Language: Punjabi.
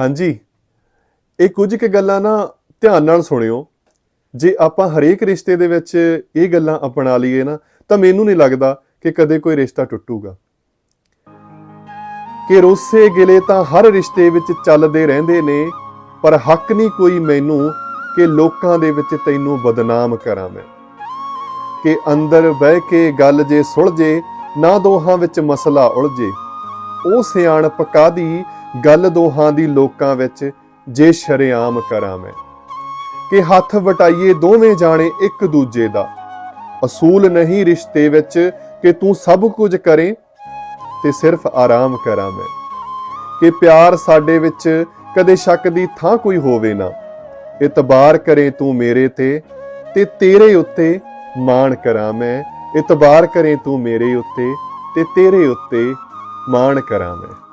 ਹਾਂਜੀ। ਇਹ ਕੁਝ ਕੁ ਗੱਲਾਂ ਨਾ ਧਿਆਨ ਨਾਲ ਸੁਣਿਓ। ਜੇ ਆਪਾਂ ਹਰੇਕ ਰਿਸ਼ਤੇ ਦੇ ਵਿੱਚ ਇਹ ਗੱਲਾਂ ਅਪਣਾ ਲਈਏ ਨਾ, ਤਾਂ ਮੈਨੂੰ ਨਹੀਂ ਲੱਗਦਾ ਕਿ ਕਦੇ ਕੋਈ ਰਿਸ਼ਤਾ ਟੁੱਟੂਗਾ। ਕਿ ਰੋਸੇ ਗਿਲੇ ਤਾਂ ਹਰ ਰਿਸ਼ਤੇ ਵਿੱਚ ਚੱਲਦੇ ਰਹਿੰਦੇ ਨੇ, ਪਰ ਹੱਕ ਨਹੀਂ ਕੋਈ ਮੈਨੂੰ ਕਿ ਲੋਕਾਂ ਦੇ ਵਿੱਚ ਤੈਨੂੰ ਬਦਨਾਮ ਕਰਾਂ ਮੈਂ। ਕਿ ਅੰਦਰ ਬਹਿ ਕੇ ਗੱਲ ਜੇ ਸੁਲਝੇ, ਨਾ ਦੋਹਾਂ ਵਿੱਚ ਮਸਲਾ ਉਲਝੇ। ਉਹ ਸਿਆਣਪ ਕਾਦੀ ਗੱਲ ਦੋਹਾਂ ਦੀ ਲੋਕਾਂ ਵਿੱਚ ਜੇ ਸ਼ਰੇਆਮ ਕਰਾਂ ਮੈਂ ਕਿ ਹੱਥ ਵਟਾਈਏ ਦੋਵੇਂ ਜਾਣੇ ਇੱਕ ਦੂਜੇ ਦਾ। ਅਸੂਲ ਨਹੀਂ ਰਿਸ਼ਤੇ ਵਿੱਚ ਕਿ ਤੂੰ ਸਭ ਕੁਝ ਕਰੇ ਤੇ ਸਿਰਫ ਆਰਾਮ ਕਰਾਂ ਮੈਂ ਕਿ ਪਿਆਰ ਸਾਡੇ ਵਿੱਚ ਕਦੇ ਸ਼ੱਕ ਦੀ ਥਾਂ ਕੋਈ ਹੋਵੇ ਨਾ। ਇਤਬਾਰ ਕਰੇ ਤੂੰ ਮੇਰੇ ਤੇ ਤੇ ਤੇਰੇ ਉੱਤੇ ਮਾਣ ਕਰਾਂ ਮੈਂ ਇਤਬਾਰ ਕਰੇ ਤੂੰ ਮੇਰੇ ਉੱਤੇ ਤੇ ਤੇਰੇ ਉੱਤੇ ਮਾਣ ਕਰਾਂ ਮੈਂ